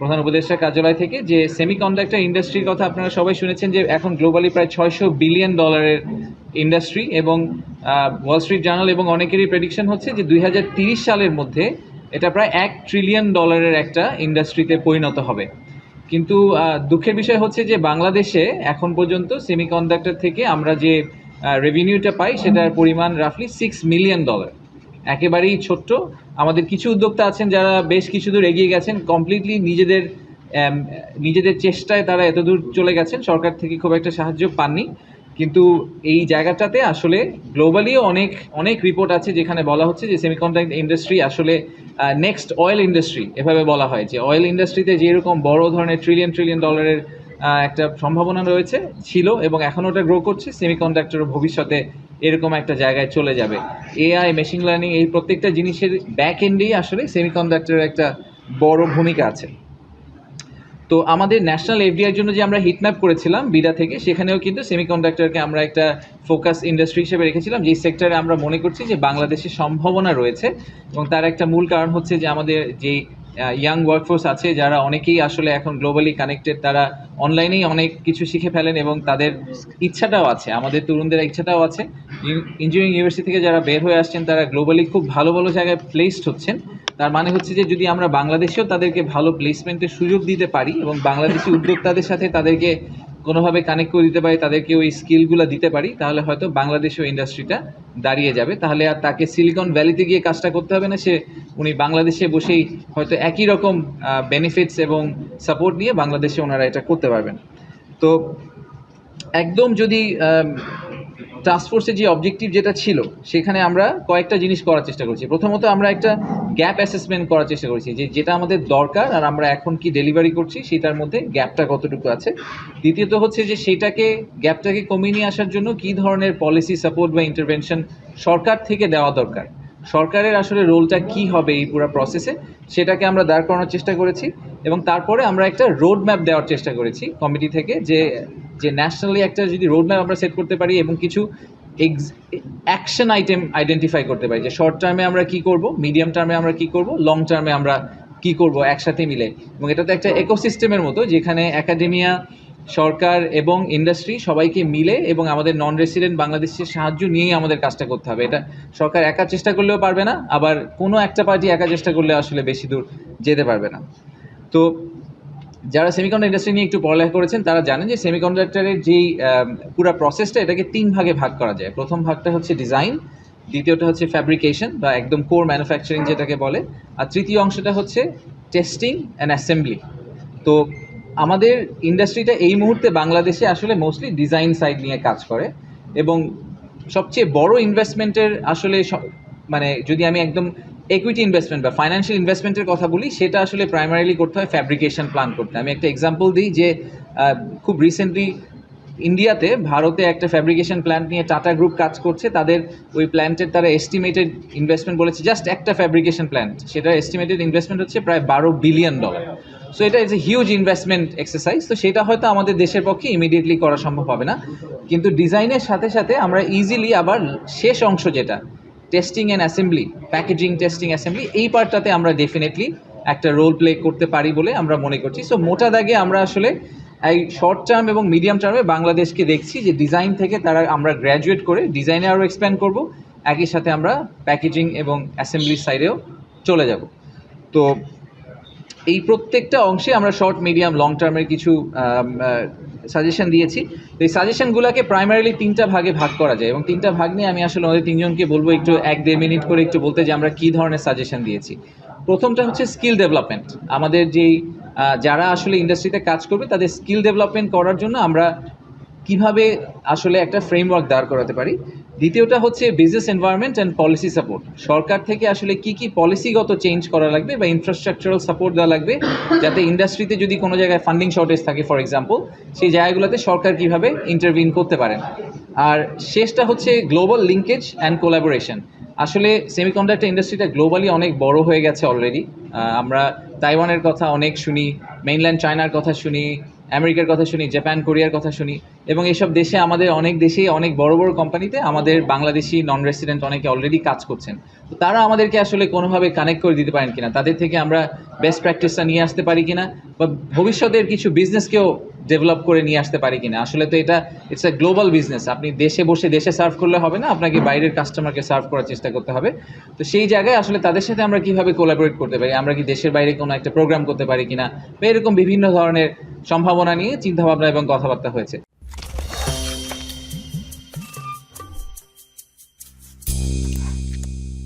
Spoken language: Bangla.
প্রধান উপদেষ্টা কার্যালয় থেকে যে সেমিকন্ডাক্টর ইন্ডাস্ট্রির কথা আপনারা সবাই শুনেছেন যে এখন গ্লোবালি প্রায় ছয়শো বিলিয়ন ডলারের ইন্ডাস্ট্রি এবং ওয়াল স্ট্রিট জার্নাল এবং অনেকেরই প্রেডিকশন হচ্ছে যে দুই সালের মধ্যে এটা প্রায় এক ট্রিলিয়ন ডলারের একটা ইন্ডাস্ট্রিতে পরিণত হবে। কিন্তু দুঃখের বিষয় হচ্ছে যে বাংলাদেশে এখন পর্যন্ত সেমিকন্ডাক্টর থেকে আমরা যে রেভিনিউটা পাই সেটার পরিমাণ রাফলি সিক্স মিলিয়ন ডলার একেবারেই ছোট্ট আমাদের কিছু উদ্যোক্তা আছেন যারা বেশ কিছু দূর এগিয়ে গেছেন কমপ্লিটলি নিজেদের নিজেদের চেষ্টায় তারা এতদূর চলে গেছেন, সরকার থেকে খুব একটা সাহায্য পাননি। কিন্তু এই জায়গাটাতে আসলে গ্লোবালিও অনেক অনেক রিপোর্ট আছে যেখানে বলা হচ্ছে যে সেমিকন্ডাক্টর ইন্ডাস্ট্রি আসলে নেক্সট অয়েল ইন্ডাস্ট্রি এভাবে বলা হয় যে অয়েল ইন্ডাস্ট্রিতে যেরকম বড় ধরনের ট্রিলিয়ন ট্রিলিয়ন ডলারের একটা সম্ভাবনা রয়েছে, ছিল এবং এখন ওটা গ্রো করছে সেমিকন্ডাক্টর ভবিষ্যতে এরকম একটা জায়গায় চলে যাবে। এআই মেশিন লার্নিং এই প্রত্যেকটা জিনিসের ব্যাক এন্ডেই আসলে সেমিকন্ডাক্টরের একটা বড় ভূমিকা আছে। তো আমাদের ন্যাশনাল এফডিআর জন্য যে আমরা হিটম্যাপ করেছিলাম বিডা থেকে, সেখানেও কিন্তু সেমিকন্ডাক্টরকে আমরা একটা ফোকাস ইন্ডাস্ট্রি হিসেবে রেখেছিলাম। যেই সেক্টরে আমরা মনে করছি যে বাংলাদেশের সম্ভাবনা রয়েছে এবং তার একটা মূল কারণ হচ্ছে যে আমাদের যেই ইয়াং ওয়ার্কফোর্স আছে যারা অনেকেই আসলে এখন গ্লোবালি কানেক্টেড তারা অনলাইনেই অনেক কিছু শিখে ফেলেন এবং তাদের ইচ্ছাটাও আছে, আমাদের তরুণদের ইচ্ছাটাও আছে। ইঞ্জিনিয়ারিং ইউনিভার্সিটি থেকে যারা বের হয়ে আসছেন, তারা গ্লোবালি খুব ভালো ভালো জায়গায় প্লেসড হচ্ছেন। তার মানে হচ্ছে যে যদি আমরা বাংলাদেশেও তাদেরকে ভালো প্লেসমেন্টের সুযোগ দিতে পারি এবং বাংলাদেশি উদ্যোক্তাদের সাথে তাদেরকে কোনোভাবে কানেক্ট করে দিতে পারি, তাদেরকে ওই স্কিলগুলো দিতে পারি, তাহলে হয়তো বাংলাদেশেও ইন্ডাস্ট্রিটা দাঁড়িয়ে যাবে। তাহলে আর তাকে সিলিকন ভ্যালিতে গিয়ে কাজটা করতে হবে না, সে উনি বাংলাদেশে বসেই হয়তো একই রকম বেনিফিটস এবং সাপোর্ট নিয়ে বাংলাদেশে ওনারা এটা করতে পারবেন। তো একদম যদি টাস্কফোর্সের যে অবজেক্টিভ যেটা ছিল, সেখানে আমরা কয়েকটা জিনিস করার চেষ্টা করছি। প্রথমত আমরা একটা গ্যাপ অ্যাসেসমেন্ট করার চেষ্টা করেছি যে যেটা আমাদের দরকার আর আমরা এখন কি ডেলিভারি করছি, সেটার মধ্যে গ্যাপটা কতটুকু আছে। দ্বিতীয়ত হচ্ছে যে সেটাকে গ্যাপটাকে কমিয়ে নিয়ে আসার জন্য কী ধরনের পলিসি সাপোর্ট বা ইন্টারভেনশন সরকার থেকে দেওয়া দরকার? সরকারের আসলে রোলটা কি হবে এই পুরো প্রসেসে সেটাকে আমরা দাঁড় করানোর চেষ্টা করেছি। এবং তারপরে আমরা একটা রোড ম্যাপ দেওয়ার চেষ্টা করেছি কমিটি থেকে যে যে ন্যাশনালি একটা যদি রোড ম্যাপ আমরা সেট করতে পারি এবং কিছু এক্স অ্যাকশন আইটেম আইডেন্টিফাই করতে পারি। যে শর্ট টার্মে আমরা কি করব মিডিয়াম টার্মে আমরা কি করব লং টার্মে আমরা কি করব একসাথে মিলে। এবং এটা তো একটা ইকোসিস্টেমের মতো যেখানে একাডেমিয়া সরকার এবং ইন্ডাস্ট্রি সবাইকে মিলে এবং আমাদের নন রেসিডেন্ট বাংলাদেশের সাহায্য নিয়েই আমাদের কাজটা করতে হবে। এটা সরকার একা চেষ্টা করলেও পারবে না, আবার কোনো একটা পার্টি একা চেষ্টা করলে আসলে বেশি দূর যেতে পারবে না। তো যারা সেমিকন্ডাক্টর ইন্ডাস্ট্রি নিয়ে একটু পড়ালেখা করেছেন, তারা জানেন যে সেমিকন্ডাক্টরের যেই পুরো প্রসেসটা এটাকে তিন ভাগে ভাগ করা যায়। প্রথম ভাগটা হচ্ছে ডিজাইন দ্বিতীয়টা হচ্ছে ফ্যাব্রিকেশন বা একদম কোর ম্যানুফ্যাকচারিং যেটাকে বলে, আর তৃতীয় অংশটা হচ্ছে টেস্টিং অ্যান্ড অ্যাসেম্বলি তো আমাদের ইন্ডাস্ট্রিটা এই মুহূর্তে বাংলাদেশে আসলে মোস্টলি ডিজাইন সাইড নিয়ে কাজ করে এবং সবচেয়ে বড় ইনভেস্টমেন্টের আসলে মানে যদি আমি একদম একুইটি ইনভেস্টমেন্ট বা ফাইন্যান্সিয়াল ইনভেস্টমেন্টের কথা বলি, সেটা আসলে প্রাইমারিলি করতে হয় ফ্যাব্রিকেশন প্ল্যান করতে। আমি একটা এক্সাম্পল দিই যে খুব রিসেন্টলি ইন্ডিয়াতে ভারতে একটা ফ্যাব্রিকেশন প্ল্যান্ট নিয়ে টাটা গ্রুপ কাজ করছে। তাদের ওই প্ল্যান্টের তারা এস্টিমেটেড ইনভেস্টমেন্ট বলেছে জাস্ট একটা ফ্যাব্রিকেশন প্ল্যান্ট সেটার এস্টিমেটেড ইনভেস্টমেন্ট হচ্ছে প্রায় বারো বিলিয়ন ডলার সো এটা is a huge investment exercise তো সেটা হয়তো আমাদের দেশের পক্ষে ইমিডিয়েটলি করা সম্ভব হবে না। কিন্তু ডিজাইনের সাথে সাথে আমরা ইজিলি আবার শেষ অংশ যেটা testing and assembly packaging testing assembly এই পার্টটাতে আমরা ডেফিনেটলি একটা রোল প্লে করতে পারি বলে আমরা মনে করছি। সো মোটা দাগে আমরা আসলে এই শর্ট টার্ম এবং মিডিয়াম টার্মে বাংলাদেশকে দেখছি যে ডিজাইন থেকে তারা আমরা গ্র্যাজুয়েট করে ডিজাইনে আরও এক্সপ্যান্ড করব। একই সাথে আমরা প্যাকেজিং এবং অ্যাসেম্বলি সাইডেও চলে যাব। তো, এই প্রত্যেকটা অংশে আমরা শর্ট মিডিয়াম লং টার্মের কিছু সাজেশন দিয়েছি। তো এই সাজেশনগুলোকে প্রাইমারিলি তিনটা ভাগে ভাগ করা যায় এবং তিনটা ভাগ নিয়ে আমি আসলে ওদের তিনজনকে বলব একটু এক দেড় মিনিট করে একটু বলতে যে আমরা কী ধরনের সাজেশন দিয়েছি। প্রথমটা হচ্ছে স্কিল ডেভেলপমেন্ট আমাদের যেই যারা আসলে ইন্ডাস্ট্রিতে কাজ করবে, তাদের স্কিল ডেভেলপমেন্ট করার জন্য আমরা কীভাবে আসলে একটা ফ্রেমওয়ার্ক দাঁড় করাতে পারি। দ্বিতীয়টা হচ্ছে business environment and policy support সরকার থেকে আসলে কি কি পলিসিগত চেঞ্জ করা লাগবে বা ইনফ্রাস্ট্রাকচারাল সাপোর্ট দেওয়া লাগবে, যাতে ইন্ডাস্ট্রিতে যদি কোনো জায়গায় ফান্ডিং শর্টেজ থাকে ফর এক্সাম্পল সেই জায়গাগুলোতে সরকার কীভাবে ইন্টারভিন করতে পারেন আর শেষটা হচ্ছে গ্লোবাল লিঙ্কেজ অ্যান্ড কোলাবোরেশন আসলে সেমিকন্ডাক্টর ইন্ডাস্ট্রিটা গ্লোবালি অনেক বড় হয়ে গেছে অলরেডি আমরা তাইওয়ানের কথা অনেক শুনি মেইনল্যান্ড চায়নার কথা শুনি আমেরিকার কথা শুনি, জাপান, কোরিয়ার কথা শুনি, এবং এইসব দেশে আমাদের অনেক দেশেই অনেক বড় বড় কোম্পানিতে আমাদের বাংলাদেশি নন রেসিডেন্ট অনেকে অলরেডি কাজ করছেন। তো তারা আমাদেরকে আসলে কোনোভাবে কানেক্ট করে দিতে পারেন কিনা, তাদের থেকে আমরা বেস্ট প্র্যাকটিসটা নিয়ে আসতে পারি কিনা, বা ভবিষ্যতের কিছু বিজনেসকেও ডেভেলপ করে নিয়ে আসতে পারি কিনা। আসলে তো এটা ইটস এ গ্লোবাল বিজনেস আপনি দেশে বসে দেশে সার্ভ করলে হবে না, আপনাকে বাইরের কাস্টমারকে সার্ভ করার চেষ্টা করতে হবে। তো সেই জায়গায় আসলে তাদের সাথে আমরা কীভাবে কোলাবোরেট করতে পারি, আমরা কি দেশের বাইরে কোনো একটা প্রোগ্রাম করতে পারি কিনা, বা এরকম বিভিন্ন ধরনের সম্ভাবনা নিয়ে চিন্তাভাবনা এবং কথাবার্তা হয়েছে।